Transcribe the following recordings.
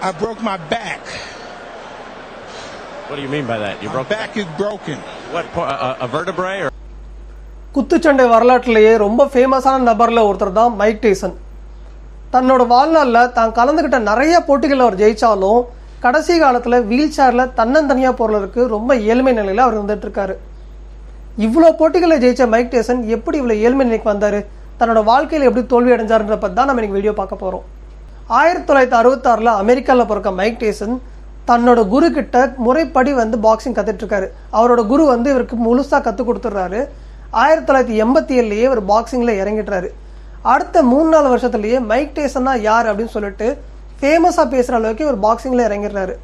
I broke my back. What do you mean by that? You My broke back is broken. what? A, a- a vertebrae or? குத்துச்சண்டை வரலாற்றிலேயே ரொம்ப ஃபேமஸான நபரில் ஒருத்தர் தான் Mike Tyson தன்னோட வாழ்நாளில் தான் கலந்துக்கிட்ட நிறைய போட்டிகளில் அவர் ஜெயிச்சாலும் கடைசி காலத்தில் வீல் சேரில் தன்னந்தனியாக போகிறதுக்கு ரொம்ப ஏழ்மை நிலையில் அவர் இருந்துட்டு இருக்காரு இவ்வளோ போட்டிகளில் ஜெயிச்ச மைக் டைசன் எப்படி இவ்வளோ ஏழ்மை நிலைக்கு வந்தார் தன்னோட வாழ்க்கையில் எப்படி தோல்வி அடைஞ்சாருன்ற பற்றி தான் நம்ம இன்னைக்கு வீடியோ பார்க்க போகிறோம் ஆயிரத்தி தொள்ளாயிரத்தி அறுபத்தாறில் அமெரிக்காவில் பிறக்க மைக் டேசன் தன்னோட குரு கிட்ட முறைப்படி வந்து பாக்ஸிங் கற்றுட்ருக்காரு அவரோட குரு வந்து இவருக்கு முழுசாக கற்றுக் கொடுத்துட்றாரு. ஆயிரத்தி தொள்ளாயிரத்தி எண்பத்தி ஏழுலேயே இவர் பாக்ஸிங்கில் இறங்கிடுறாரு. அடுத்த மூணு நாலு வருஷத்துலேயே மைக் டேசன்னா யார் அப்படின்னு சொல்லிட்டு ஃபேமஸாக பேசுகிற அளவுக்கு இவர் பாக்ஸிங்கில் இறங்கிடுறாரு.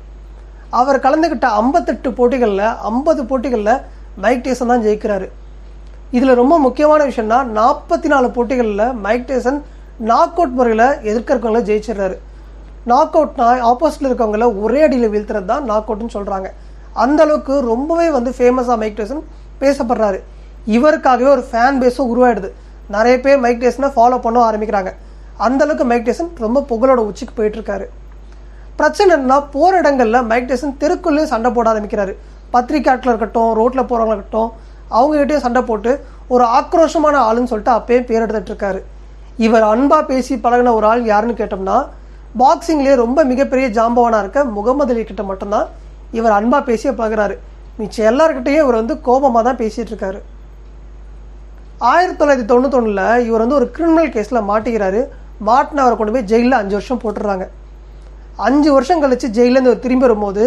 அவர் கலந்துக்கிட்ட ஐம்பத்தெட்டு போட்டிகளில் ஐம்பது போட்டிகளில் மைக் டேசன் தான் ஜெயிக்கிறாரு. இதில் ரொம்ப முக்கியமான விஷயம்னா நாற்பத்தி நாலு போட்டிகளில் மைக் டேசன் நாக் அவுட் முறையில் எதிர்க்கிறவங்கள ஜெயிச்சிடுறாரு. நாக் அவுட்னா ஆப்போசிட்டில் இருக்கவங்கள ஒரே அடியில் வீழ்த்துறது தான் நாக் அவுட்னு சொல்கிறாங்க அந்த அளவுக்கு ரொம்பவே வந்து ஃபேமஸாக மைக் டேசன் பேசப்படுறாரு. இவருக்காகவே ஒரு ஃபேன் பேஸும் உருவாயிடுது. நிறைய பேர் மைக் டேசனை ஃபாலோ பண்ண ஆரம்பிக்கிறாங்க. அந்த அளவுக்கு மைக் டேசன் ரொம்ப புகழோட உச்சிக்கு போயிட்டுருக்காரு. பிரச்சனை என்னன்னா போகிற இடங்களில் மைக் டேசன் தெருக்குள்ளேயும் சண்டை போட ஆரம்பிக்கிறாரு. பத்திரிக்காட்டில் இருக்கட்டும் ரோட்டில் போகிறவங்க இருக்கட்டும் அவங்ககிட்டயும் சண்டை போட்டு ஒரு ஆக்ரோஷமான ஆளுன்னு சொல்லிட்டு அப்பயே பேர் எடுத்துகிட்டு இருக்காரு. இவர் அன்பாக பேசி பழகின ஒரு ஆள் யாருன்னு கேட்டோம்னா பாக்ஸிங்லேயே ரொம்ப மிகப்பெரிய ஜாம்பவானாக இருக்க முகமது அலி கிட்ட மட்டும்தான் இவர் அன்பாக பேசியே பழகிறாரு. மிச்சம் எல்லாருக்கிட்டையும் இவர் வந்து கோபமாக தான் பேசிகிட்டு இருக்காரு. ஆயிரத்தி தொள்ளாயிரத்தி தொண்ணூத்தொன்னில் இவர் வந்து ஒரு கிரிமினல் கேஸில் மாட்டிக்கிறாரு. மாட்டின அவரை கொண்டு போய் ஜெயிலில் அஞ்சு வருஷம் போட்டுடுறாங்க. அஞ்சு வருஷம் கழிச்சு ஜெயிலேருந்து இவர் திரும்பி வரும்போது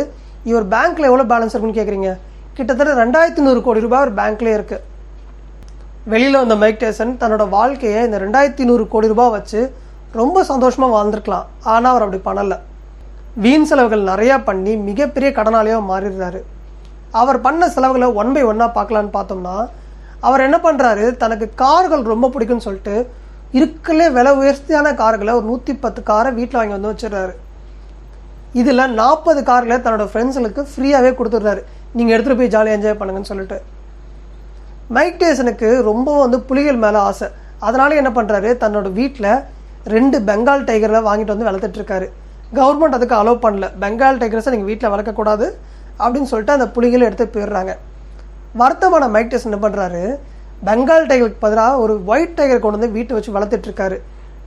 இவர் பேங்க்கில் எவ்வளோ பேலன்ஸ் இருக்குன்னு கேட்குறீங்க கிட்டத்தட்ட ரெண்டாயிரத்தி நூறு கோடி ரூபாய் ஒரு பேங்க்லேயே இருக்குது வெளியில் வந்த மைக் டேசன் தன்னோட வாழ்க்கையை இந்த ரெண்டாயிரத்தி நூறு கோடி ரூபாய் வச்சு ரொம்ப சந்தோஷமாக வாழ்ந்துருக்கலாம். ஆனால் அவர் அப்படி பண்ணலை. வீண் செலவுகள் நிறையா பண்ணி மிகப்பெரிய கடனாளியாக மாறிடுறாரு. அவர் பண்ண செலவுகளை ஒன் பை ஒன்னாக பார்க்கலான்னு பார்த்தோம்னா அவர் என்ன பண்ணுறாரு தனக்கு கார்கள் ரொம்ப பிடிக்கும்னு சொல்லிட்டு இருக்கலே விலை உயர்த்தியான கார்களை ஒரு நூற்றி பத்து காரை வீட்டில் வாங்கி வந்து வச்சிடுறாரு. இதில் நாற்பது கார்களை தன்னோட ஃப்ரெண்ட்ஸுங்களுக்கு ஃப்ரீயாகவே கொடுத்துட்றாரு. நீங்கள் எடுத்துகிட்டு போய் ஜாலியாக என்ஜாய் பண்ணுங்கன்னு சொல்லிட்டு. மைக் டேசனுக்கு ரொம்ப வந்து புலிகள் மேலே ஆசை. அதனால் என்ன பண்ணுறாரு தன்னோட வீட்டில் ரெண்டு பெங்கால் டைகரை வாங்கிட்டு வந்து வளர்த்துட்ருக்காரு. கவர்மெண்ட் அதுக்கு அலோவ் பண்ணல. பெங்கால் டைகர்ஸை நீங்கள் வீட்டில் வளர்க்கக்கூடாது அப்படின்னு சொல்லிட்டு அந்த புலிகளை எடுத்து போயிடுறாங்க. வருத்தமான மைக் டேசன் என்ன பண்ணுறாரு பெங்கால் டைகருக்கு பதிலாக ஒரு ஒயிட் டைகர் கொண்டு வந்து வீட்டை வச்சு வளர்த்துட்ருக்காரு.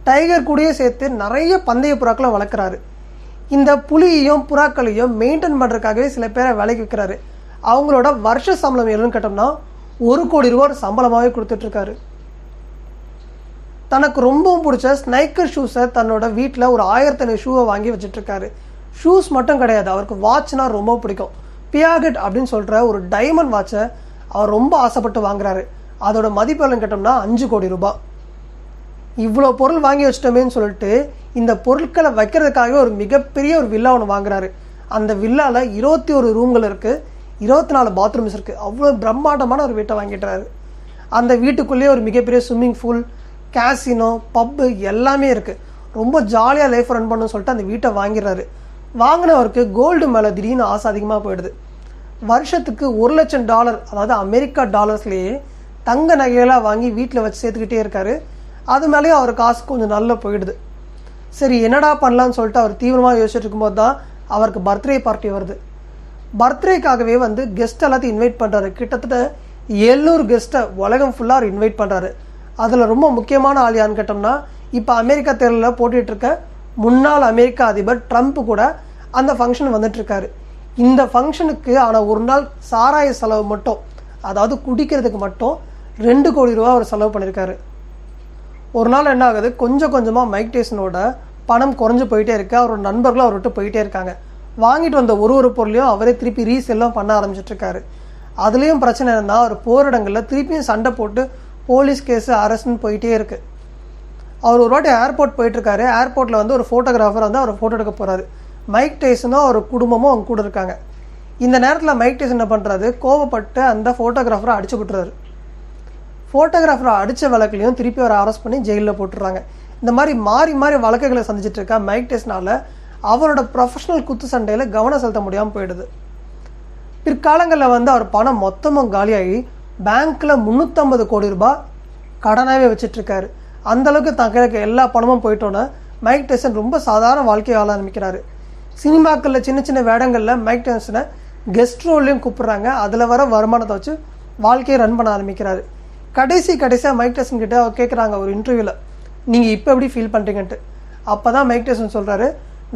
டைகர் கூடயே சேர்த்து நிறைய பந்தய புறாக்களை வளர்க்குறாரு. இந்த புலியையும் புறாக்களையும் மெயின்டைன் பண்ணுறதுக்காகவே சில பேரை வேலைக்கு வைக்கிறாரு. அவங்களோட வருஷ சம்பளம் எவ்வளோன்னு கேட்டோம்னா ஒரு கோடி ரூபா சம்பளமாகவே கொடுத்துட்ருக்காரு. தனக்கு ரொம்பவும் பிடிச்ச ஸ்னைக்கர் ஷூஸை தன்னோட வீட்டில் ஒரு ஆயிரத்தி ஷூவை வாங்கி வச்சுட்ருக்காரு. ஷூஸ் மட்டும் கிடையாது அவருக்கு வாட்ச்னா ரொம்ப பிடிக்கும். பியாகட் அப்படின்னு சொல்கிற ஒரு டைமண்ட் வாட்சை அவர் ரொம்ப ஆசைப்பட்டு வாங்குறாரு. அதோட மதிப்பு கேட்டோம்னா அஞ்சு கோடி ரூபாய் இவ்வளோ பொருள் வாங்கி வச்சிட்டோமேன்னு சொல்லிட்டு இந்த பொருட்களை வைக்கிறதுக்காகவே ஒரு மிகப்பெரிய ஒரு வில்லா ஒன்று வாங்குறாரு. அந்த வில்லாவில் இருபத்தி ஒரு ரூம்கள் இருக்குது இருபத்தி நாலு பாத்ரூம்ஸ் இருக்குது அவ்வளோ பிரம்மாண்டமான ஒரு வீட்டை வாங்கிட்டாரு. அந்த வீட்டுக்குள்ளேயே ஒரு மிகப்பெரிய ஸ்விம்மிங் பூல் கேசினோ பப்பு எல்லாமே இருக்குது ரொம்ப ஜாலியாக லைஃப் ரன் பண்ணணும்னு சொல்லிட்டு அந்த வீட்டை வாங்கிடுறாரு. வாங்கினவருக்கு கோல்டு மேலே திடீர்னு ஆசை அதிகமாக போயிடுது. வருஷத்துக்கு ஒரு லட்சம் டாலர் அதாவது அமெரிக்கா டாலர்ஸ்லேயே தங்க நகைகளாக வாங்கி வீட்டில் வச்சு சேர்த்துக்கிட்டே இருக்காரு. அது மேலேயும் அவர் காசு கொஞ்சம் நல்லா போயிடுது. சரி என்னடா பண்ணலான்னு சொல்லிட்டு அவர் தீவிரமாக யோசிச்சுட்டு இருக்கும்போது தான் அவருக்கு பர்த்டே பார்ட்டி வருது. பர்த்டேக்காகவே வந்து கெஸ்ட் எல்லாத்தையும் இன்வைட் பண்ணுறாரு கிட்டத்தட்ட எழுநூறு கெஸ்ட்டை உலகம் ஃபுல்லாக அவர் இன்வைட் பண்ணுறாரு அதில் ரொம்ப முக்கியமான ஆள் யான்னு கேட்டோம்னா இப்போ அமெரிக்கா தேர்தலில் போட்டிகிட்ருக்க இருக்க முன்னாள் அமெரிக்க அதிபர் ட்ரம்ப் கூட அந்த ஃபங்க்ஷன் வந்துட்டுருக்காரு இந்த ஃபங்க்ஷனுக்கு ஆனால் ஒரு நாள் சாராய செலவு மட்டும் அதாவது குடிக்கிறதுக்கு மட்டும் ரெண்டு கோடி ரூபா அவர் செலவு பண்ணியிருக்காரு ஒரு நாள் என்ன ஆகுது? கொஞ்சம் கொஞ்சமாக மைக் டேசனோட பணம் குறைஞ்சு போயிட்டே இருக்கு. அவரோட நண்பர்களும் அவர் விட்டு போயிட்டே இருக்காங்க. வாங்கிட்டு வந்த ஒரு ஒரு பொருளையும் அவரே திருப்பி ரீசெல்லாம் பண்ண ஆரம்பிச்சிட்ருக்காரு. அதுலேயும் பிரச்சனை என்னன்னா அவர் போரிடங்களில் திருப்பியும் சண்டை போட்டு போலீஸ் கேஸு அரசுன்னு போயிட்டே இருக்குது அவர் ஒரு வாட்டி ஏர்போர்ட் போயிட்டுருக்காரு ஏர்போர்ட்டில் வந்து ஒரு ஃபோட்டோகிராஃபர் வந்து அவர் ஃபோட்டோ எடுக்க போகிறாரு மைக் டேசனும் அவர் குடும்பமும் அவங்க கூட இருக்காங்க. இந்த நேரத்தில் மைக் டேசன் என்ன பண்ணுறாரு கோவப்பட்டு அந்த ஃபோட்டோகிராஃபரை அடிச்சு விட்டுறாரு. ஃபோட்டோகிராஃபரை அடித்த வழக்குலையும் திருப்பி அவரை அரெஸ்ட் பண்ணி ஜெயிலில் போட்டுடுறாங்க இந்த மாதிரி மாறி மாறி வழக்குகளை சந்திச்சிட்டு இருக்கா மைக் டெஸ்ட்னால அவரோட ப்ரொஃபஷனல் குத்து சண்டையில் கவனம் செலுத்த முடியாமல் போயிடுது. பிற்காலங்களில் வந்து அவர் பணம் மொத்தமும் காலியாகி பேங்க்கில் முந்நூற்றம்பது கோடி ரூபாய் கடனாகவே வச்சிட்ருக்காரு. அந்தளவுக்கு தான் கையில் எல்லா பணமும் போயிட்டோன்னே மைக் டெசன் ரொம்ப சாதாரண வாழ்க்கையை வாழ ஆரம்பிக்கிறாரு. சினிமாக்களில் சின்ன சின்ன வேடங்களில் மைக் டென்சனை கெஸ்ட் ரோல்லையும் கூப்பிட்றாங்க. அதில் வர வருமானத்தை வச்சு வாழ்க்கையை ரன் பண்ண ஆரம்பிக்கிறாரு. கடைசி கடைசியாக மைக் டைசன் கிட்ட கேட்குறாங்க ஒரு இன்டர்வியூவில் நீங்கள் இப்போ எப்படி ஃபீல் பண்ணுறீங்கன்ட்டு அப்போ தான் மைக் டெசன் சொல்கிறாரு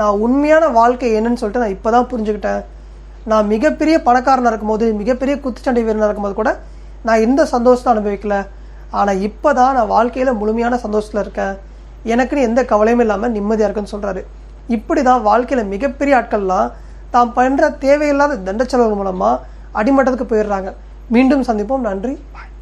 நான் உண்மையான வாழ்க்கை என்னன்னு சொல்லிட்டு நான் இப்போ தான் புரிஞ்சுக்கிட்டேன். நான் மிகப்பெரிய பணக்காரனாக இருக்கும்போது மிகப்பெரிய குத்துச்சண்டை வீரனாக இருக்கும்போது கூட நான் எந்த சந்தோஷத்தை அனுபவிக்கல. ஆனால் இப்போ தான் நான் வாழ்க்கையில் முழுமையான சந்தோஷத்தில் இருக்கேன். எனக்குன்னு எந்த கவலையும் இல்லாமல் நிம்மதியாக இருக்குன்னு சொல்கிறாரு இப்படி தான் வாழ்க்கையில் மிகப்பெரிய ஆட்கள்லாம் தாம் பண்ணுற தேவையில்லாத தண்ட செலவு மூலமாக அடிமட்டத்துக்கு போயிடுறாங்க. மீண்டும் சந்திப்போம். நன்றி. பாய்